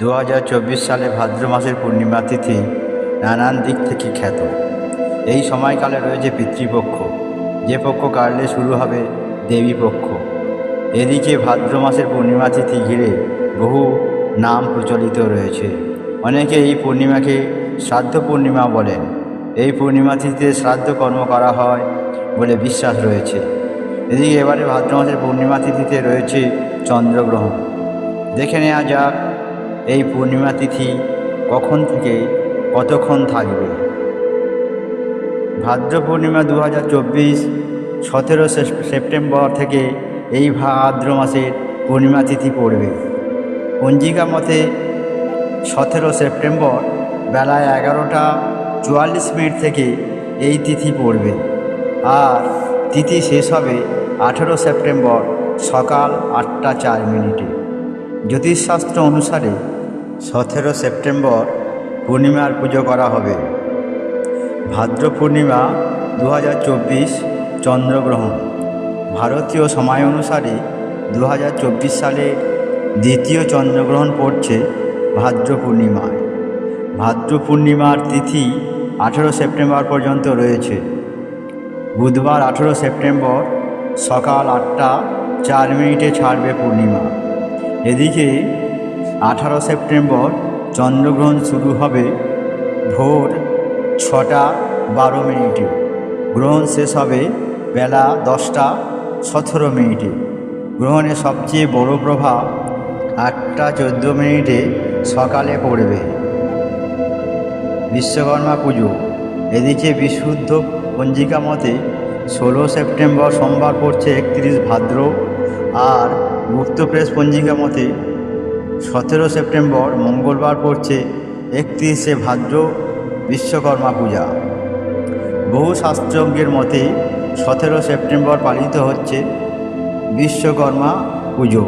দু হাজার চব্বিশ সালে ভাদ্র মাসের পূর্ণিমা তিথি নানান দিক থেকে খ্যাত। এই সময়কালে রয়েছে পিতৃপক্ষ। যে পক্ষ কাটলে শুরু হবে দেবী পক্ষ। এদিকে ভাদ্র মাসের পূর্ণিমা তিথি ঘিরে বহু নাম প্রচলিত রয়েছে। অনেকে এই পূর্ণিমাকে শ্রাদ্ধ পূর্ণিমা বলেন। এই পূর্ণিমা তিথিতে শ্রাদ্ধ কর্ম করা হয় বলে বিশ্বাস রয়েছে। এদিকে এবারে ভাদ্র মাসের পূর্ণিমা তিথিতে রয়েছে চন্দ্রগ্রহণ। দেখে নেওয়া যাক এই পূর্ণিমা তিথি কখন থেকে কতক্ষণ থাকবে? ভাদ্র পূর্ণিমা দু হাজার চব্বিশ সতেরো সেপ্টেম্বর থেকে এই ভাদ্র মাসের পূর্ণিমা তিথি পড়বে। পঞ্জিকা মতে সতেরো সেপ্টেম্বর বেলা এগারোটা চুয়াল্লিশ মিনিট থেকে এই তিথি পড়বে। আর তিথি শেষ হবে আঠেরো সেপ্টেম্বর সকাল আটটা চার মিনিটে। জ্যোতিষশাস্ত্র অনুসারে সতেরো সেপ্টেম্বর পূর্ণিমার পুজো করা হবে। ভাদ্র পূর্ণিমা দু হাজার চব্বিশ চন্দ্রগ্রহণ। ভারতীয় সময় অনুসারে দু হাজার চব্বিশ সালে দ্বিতীয় চন্দ্রগ্রহণ পড়ছে ভাদ্র পূর্ণিমায়। ভাদ্র পূর্ণিমার তিথি আঠেরো সেপ্টেম্বর পর্যন্ত রয়েছে। বুধবার আঠেরো সেপ্টেম্বর সকাল আটটা চার মিনিটে ছাড়বে পূর্ণিমা। এদিকে আঠারো সেপ্টেম্বর চন্দ্রগ্রহণ শুরু হবে ভোর ছটা বারো মিনিটে। গ্রহণ শেষ হবে বেলা দশটা সতেরো মিনিটে। গ্রহণের সবচেয়ে বড় প্রভাব আটটা চোদ্দ মিনিটে সকালে পড়বে। বিশ্বকর্মা পুজো। এদিকে বিশুদ্ধ পঞ্জিকা মতে ষোলো সেপ্টেম্বর সোমবার পড়ছে একত্রিশ ভাদ্র আর গুপ্ত প্রেস পঞ্জিকা মতে সতেরো সেপ্টেম্বর মঙ্গলবার পড়ছে একত্রিশে ভাদ্র বিশ্বকর্মা পূজা। বহু শাস্ত্রজ্ঞের মতে সতেরো সেপ্টেম্বর পালিত হচ্ছে বিশ্বকর্মা পুজো।